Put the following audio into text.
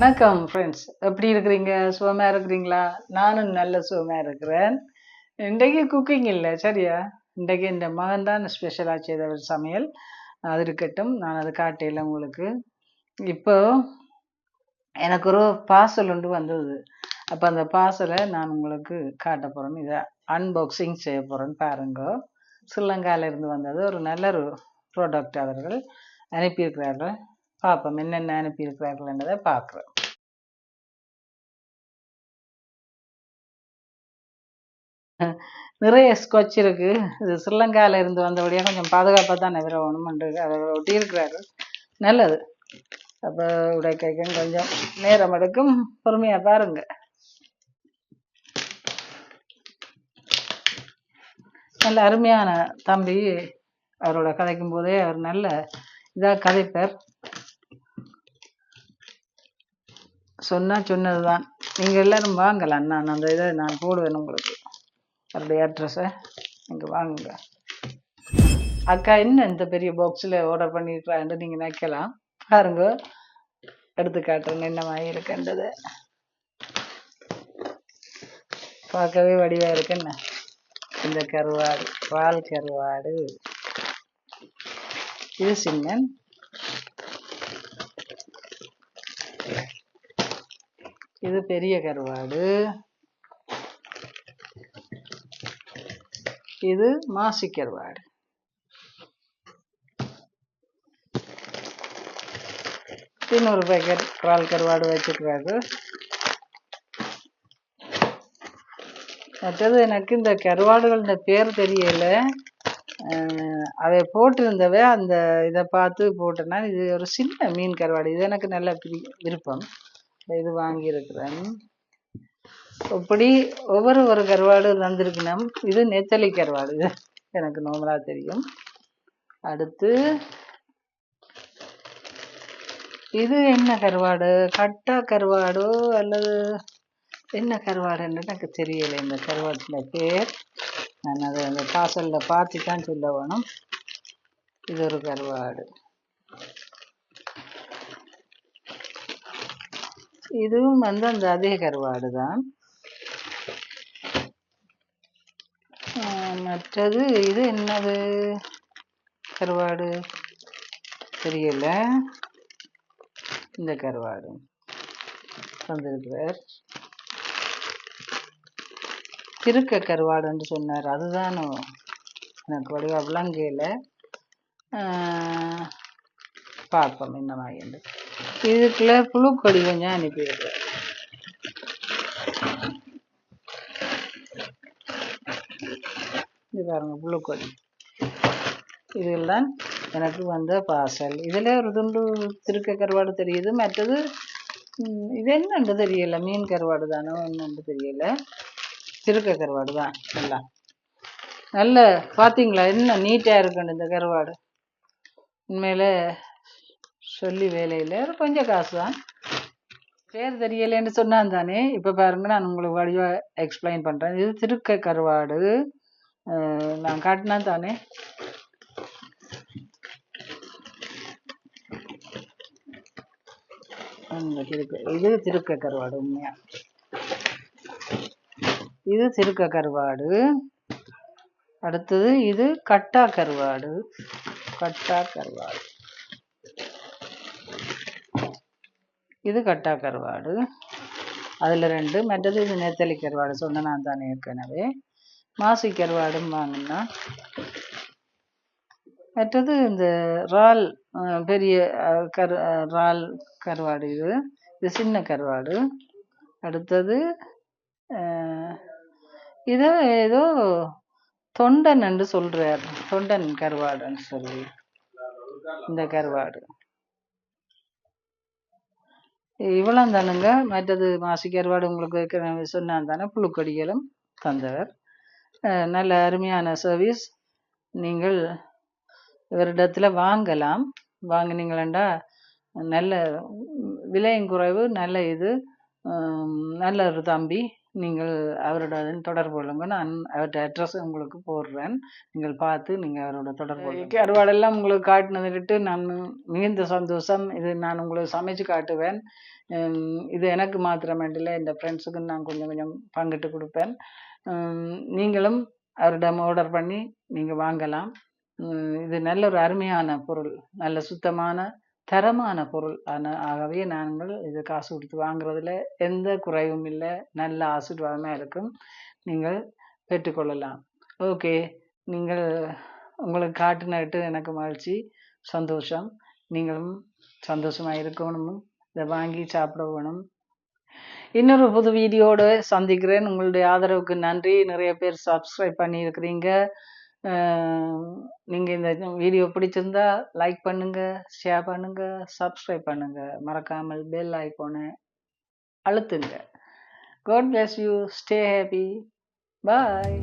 வணக்கம் ஃப்ரெண்ட்ஸ் எப்படி இருக்கிறீங்க? சுகமாக இருக்கிறீங்களா? நானும் நல்ல சுகமாக இருக்கிறேன். இன்றைக்கு குக்கிங் இல்லை சரியா? இன்றைக்கு இந்த மகன் தான் ஸ்பெஷலாக செய்த ஒரு சமையல். அது இருக்கட்டும் நான் அதை காட்டையில் உங்களுக்கு. இப்போ எனக்கு ஒரு பார்சல் ஒன்று வந்தது. அப்போ அந்த பார்சலை நான் உங்களுக்கு காட்ட போகிறேன் இதை அன்பாக்சிங் செய்ய போகிறேன்னு பாருங்க. ஸ்ரீலங்கால இருந்து வந்தது. ஒரு நல்ல ஒரு ப்ராடக்ட் அவர்கள் அனுப்பியிருக்கிறார்கள். பார்ப்போம் என்னென்ன அனுப்பியிருக்கிறார்கள் என்றதை பார்க்குறேன் நிறைய ஸ்கொச் இருக்கு. இது ஸ்ரீலங்கால இருந்து வந்தபடியாக கொஞ்சம் பாதுகாப்பாக தான் விரவணும் என்று அதை ஒட்டி இருக்கிறாரு. நல்லது. அப்போ உடைக்கைக்கும் கொஞ்சம் நேரம் எடுக்கும். பொறுமையாக பாருங்க. நல்ல அருமையான தம்பி அவரோட கதைக்கும் போதே அவர் நல்ல இதாக கதைப்பார். சொன்னால் சொன்னது தான் நீங்கள் எல்லாரும் வாங்கலாம். நான் அந்த இதை நான் போடுவேன் உங்களுக்கு. அவருடைய அட்ரஸை நீங்கள் வாங்குங்க. அக்கா என்ன இந்த பெரிய பாக்ஸில் ஆர்டர் பண்ணிருக்கிறான்னு நீங்கள் நினைக்கலாம். பாருங்க. எடுத்து காட்டுறேன் என்ன மாதிரி இருக்குன்றது. பார்க்கவே வடிவாக இருக்கு. என்ன? இந்த கருவாடு பால் கருவாடு. இது சின்னன். இது பெரிய கருவாடு. இது மாசி கருவாடு. இன்னொரு பேக்கெட் பால் கருவாடு வச்சுக்கிறாரு மற்றது எனக்கு இந்த கருவாடுகள் இந்த பேர் தெரியல. அதை போட்டிருந்தவ அந்த இதை பார்த்து போட்டேன்னா இது ஒரு சின்ன மீன் கருவாடு. இது எனக்கு நல்ல விருப்பம். இது வாங்கியிருக்கிறேன். இப்படி ஒவ்வொரு ஒரு கருவாடு தந்திருக்கணும் இது நெத்தலி கருவாடு. இது எனக்கு நார்மலா தெரியும். அடுத்து இது என்ன கருவாடு? கட்டா கருவாடோ அல்லது என்ன கருவாடுன்னு எனக்கு தெரியலை இந்த கருவாட்டின பேர் நான் அதை அந்த காசலில் பார்த்து தான் சொல்ல வேணும். இது ஒரு கருவாடு. இதுவும் வந்து அந்த அதே கருவாடு தான் மற்றது இது என்னது? கருவாடு. தெரியல. இந்த கருவாடு. வந்திருக்கிறார் திருக்க கருவாடுன்னு சொன்னார். அதுதானோ எனக்கு வடிவா விளங்கையில் பார்ப்போம் என்ன மாதிரி இதுக்குள்ள புழுக்கொடி கொஞ்சம் அனுப்பிடுது இது பாருங்க புழுக்கொடி இதெல்லாம் எனக்கு வந்த பார்சல் இதில் ஒரு துண்டு திருக்க கருவாடு தெரியுது. மற்றது இது என்னண்டு தெரியல. மீன் கருவாடு தானோ என்னன்னு தெரியல. திருக்க கருவாடு தான் எல்லாம் நல்ல பார்த்தீங்களா என்ன நீட்டாக இருக்குன்னு இந்த கருவாடு. உண்மையில சொல்லி வேலையில். கொஞ்சம் காசு தான் பேர் தெரியலைன்னு சொன்னான் தானே இப்போ பாருங்க நான் உங்களுக்கு வடிவாக எக்ஸ்பிளைன் பண்ணுறேன் இது திருக்க கருவாடு. நான் காட்டினா தானே. திருக்க இது திருக்க கருவாடு உண்மையா? இது திருக்க கருவாடு. அடுத்தது இது கட்டா கருவாடு. கட்டா கருவாடு. இது கட்டா கருவாடு. அதில் ரெண்டு மற்றது இது நெத்தலி கருவாடு. சொன்ன நான் தானே ஏற்கனவே. மாசி கருவாடும் வாங்கினா. மற்றது இந்த இறால் பெரிய கரு இறால் கருவாடு இது. இது சின்ன கருவாடு. அடுத்தது இதோ ஏதோ தொண்டன் என்று சொல்கிறார் தொண்டன் கருவாடுன்னு சொல்லி. இந்த கருவாடு. இவ்வளோ தானுங்க மற்றது மாசிக்கு அறுவாடு உங்களுக்கு ஏற்கனவே சொன்னான் தானே புழுக்கடிகளும் தந்தவர். நல்ல அருமையான சர்வீஸ் நீங்கள் இவரிடத்தில் வாங்கலாம். வாங்கினீங்களா நல்ல விலையும் குறைவு நல்ல இது நல்ல ஒரு தம்பி. நீங்கள் அவரோட தொடர்பு கொள்ளுங்க நான் அவர்கிட்ட அட்ரஸ் உங்களுக்கு போடுறேன். நீங்கள் பார்த்து நீங்கள் அவரோட தொடர்பு கொள்ளுங்க கருவாடெல்லாம் உங்களுக்கு காட்டினதுக்கிட்டு நான் மிகுந்த சந்தோஷம். இது நான் உங்களுக்கு சமைச்சு காட்டுவேன். இது எனக்கு மாத்திரமேண்டில்லை. என் ஃப்ரெண்ட்ஸுக்கு நான் கொஞ்சம் கொஞ்சம் பங்கிட்டு கொடுப்பேன். நீங்களும் அவரிடம் ஆர்டர் பண்ணி நீங்கள் வாங்கலாம். இது நல்ல ஒரு அருமையான பொருள். நல்ல சுத்தமான தரமான பொருள். ஆகவே நாங்கள் இது காசு கொடுத்து வாங்குறதுல எந்த குறைவும் இல்லை. நல்ல ஆசீர்வாதமாக இருக்கும். நீங்கள் பெற்றுக்கொள்ளலாம். ஓகே. நீங்கள் உங்களுக்கு காட்டினட்டு எனக்கு மகிழ்ச்சி சந்தோஷம். நீங்களும் சந்தோஷமாக இருக்கணும். இதை வாங்கி சாப்பிட வேணும். இன்னொரு புது வீடியோடு சந்திக்கிறேன். உங்களுடைய ஆதரவுக்கு நன்றி. நிறைய பேர் சப்ஸ்கிரைப் பண்ணியிருக்கிறீங்க. நீங்கள் இந்த வீடியோ பிடிச்சிருந்தா லைக் பண்ணுங்கள் ஷேர் பண்ணுங்கள் சப்ஸ்கிரைப் பண்ணுங்கள் மறக்காமல் பெல் ஐக்கோனை அழுத்துங்க. God bless you stay happy bye